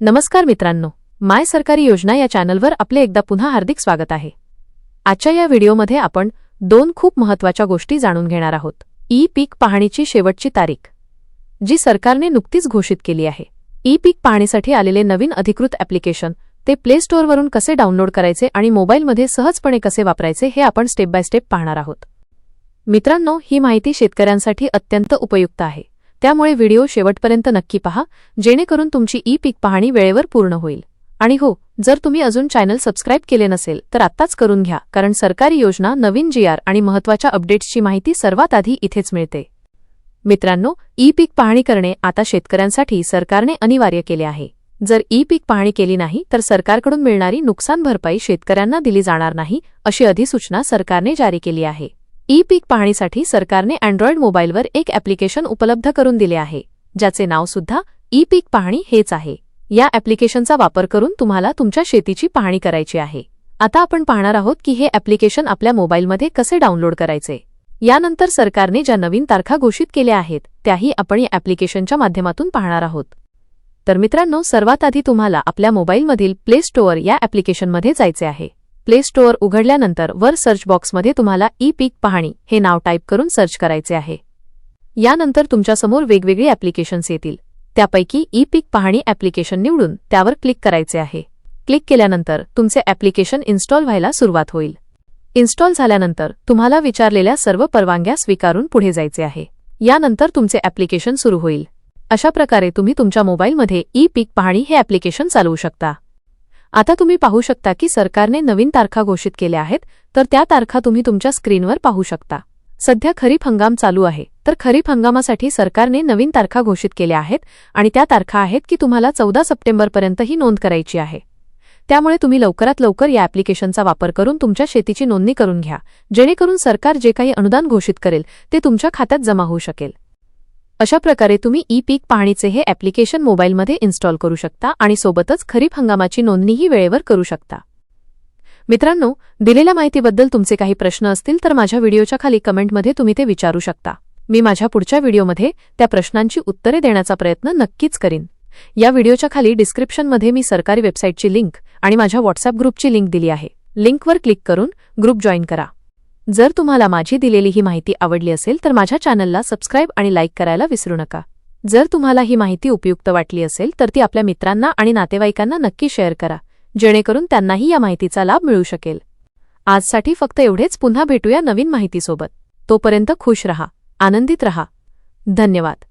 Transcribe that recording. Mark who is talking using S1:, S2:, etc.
S1: नमस्कार मित्रांनो माय सरकारी योजना या चॅनलवर आपले एकदा पुन्हा हार्दिक स्वागत आहे. आजच्या या व्हिडिओमध्ये आपण दोन खूप महत्त्वाच्या गोष्टी जाणून घेणार आहोत. ई पीक पाहणीची शेवटची तारीख जी सरकारने नुकतीच घोषित केली आहे. ई पीक पाहणीसाठी आलेले नवीन अधिकृत ॲप्लिकेशन ते प्ले स्टोअरवरून कसे डाउनलोड करायचे आणि मोबाईलमध्ये सहजपणे कसे वापरायचे हे आपण स्टेप बाय स्टेप पाहणार आहोत. मित्रांनो ही माहिती शेतकऱ्यांसाठी अत्यंत उपयुक्त आहे. त्यामुळे व्हिडिओ शेवटपर्यंत नक्की पहा जेणेकरून तुमची ई पीक पाहणी वेळेवर पूर्ण होईल. आणि हो जर तुम्ही अजून चॅनल सबस्क्राईब केले नसेल तर आत्ताच करून घ्या कारण सरकारी योजना नवीन जी आर आणि महत्त्वाच्या अपडेट्सची माहिती सर्वात आधी इथेच मिळते. मित्रांनो ई पीक पाहणी करणे आता शेतकऱ्यांसाठी सरकारने अनिवार्य केले आहे. जर ई पीक पाहणी केली नाही तर सरकारकडून मिळणारी नुकसान भरपाई शेतकऱ्यांना दिली जाणार नाही अशी अधिसूचना सरकारने जारी केली आहे. ई पीक पाहणीसाठी सरकारने अँड्रॉइड मोबाईलवर एक ॲप्लिकेशन उपलब्ध करून दिले आहे ज्याचे नाव सुद्धा ई पीक पाहणी हेच आहे. या ॲप्लिकेशनचा वापर करून तुम्हाला तुमच्या शेतीची पाहणी करायची आहे. आता आपण पाहणार आहोत की हे ॲप्लिकेशन आपल्या मोबाईलमध्ये कसे डाउनलोड करायचे. यानंतर सरकारने ज्या नवीन तारखा घोषित केल्या आहेत त्याही आपण या ॲप्लिकेशनच्या माध्यमातून पाहणार आहोत. तर मित्रांनो सर्वात आधी तुम्हाला आपल्या मोबाईलमधील प्ले स्टोअर या ॲप्लिकेशनमध्ये जायचे आहे. प्ले स्टोअर उघडल्यानंतर वर सर्च बॉक्समध्ये तुम्हाला ई पीक पाहणी हे नाव टाईप करून सर्च करायचे आहे. यानंतर तुमच्यासमोर वेगवेगळी ॲप्लिकेशन्स येतील. त्यापैकी ई पीक पाहणी ॲप्लिकेशन निवडून त्यावर क्लिक करायचे आहे. क्लिक केल्यानंतर तुमचे ॲप्लिकेशन इन्स्टॉल व्हायला सुरुवात होईल. इन्स्टॉल झाल्यानंतर तुम्हाला विचारलेल्या सर्व परवानग्या स्वीकारून पुढे जायचे आहे. यानंतर तुमचे ॲप्लिकेशन सुरू होईल. अशा प्रकारे तुम्ही तुमच्या मोबाईलमध्ये ई पीक पाहणी हे ॲप्लिकेशन चालवू शकता. आता तुम्ही पाहू शकता की सरकारने नवीन तारखा घोषित केल्या आहेत तर त्या तारखा तुम्ही तुमच्या स्क्रीनवर पाहू शकता. सध्या खरीप हंगाम चालू आहे तर खरीप हंगामासाठी सरकारने नवीन तारखा घोषित केल्या आहेत आणि त्या तारखा आहेत की तुम्हाला चौदा सप्टेंबरपर्यंत ही नोंद करायची आहे. त्यामुळे तुम्ही लवकरात लवकर या ॲप्लिकेशनचा वापर करून तुमच्या शेतीची नोंदणी करून घ्या जेणेकरून सरकार जे काही अनुदान घोषित करेल ते तुमच्या खात्यात जमा होऊ शकेल. अशा प्रकारे तुम्ही ई पीक पाहणीचे हे ॲप्लिकेशन मोबाईलमध्ये इन्स्टॉल करू शकता आणि सोबतच खरीप हंगामाची नोंदणीही वेळेवर करू शकता. मित्रांनो दिलेल्या माहितीबद्दल तुमचे काही प्रश्न असतील तर माझ्या व्हिडिओच्या खाली कमेंटमध्ये तुम्ही ते विचारू शकता. मी माझ्या पुढच्या व्हिडिओमध्ये त्या प्रश्नांची उत्तरे देण्याचा प्रयत्न नक्कीच करीन. या व्हिडिओच्या खाली डिस्क्रिप्शनमध्ये मी सरकारी वेबसाईटची लिंक आणि माझ्या व्हॉट्सअप ग्रुपची लिंक दिली आहे. लिंकवर क्लिक करून ग्रुप जॉईन करा. जर तुम्हाला माझी दिलेली ही माहिती आवडली असेल तर माझ्या चॅनलला सबस्क्राईब आणि लाईक करायला विसरू नका. जर तुम्हाला ही माहिती उपयुक्त वाटली असेल तर ती आपल्या मित्रांना आणि नातेवाईकांना नक्की शेअर करा जेणेकरून त्यांनाही या माहितीचा लाभ मिळू शकेल. आजसाठी फक्त एवढेच. पुन्हा भेटूया नवीन माहितीसोबत. तोपर्यंत खुश रहा आनंदित रहा. धन्यवाद.